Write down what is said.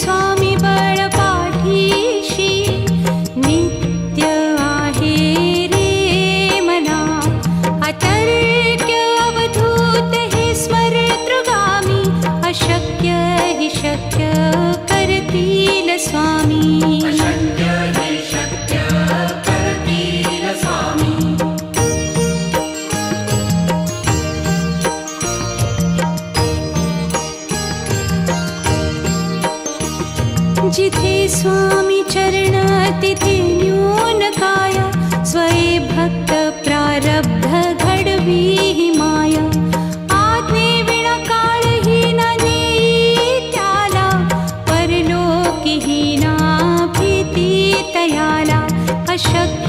स्वामी बलपाठीषी नित्य अतर्त्यवधूते स्मरदृवामि अशक्य हि शक्य करति स्वामी. जिथे स्वामी चरणतिथिन्यूनकाय स्वयम् भक्तप्रारब्ध गडवी माया। आत् विणकालहीना नीत्याला परलोकिहीना प्रीति तयाला अशक्ति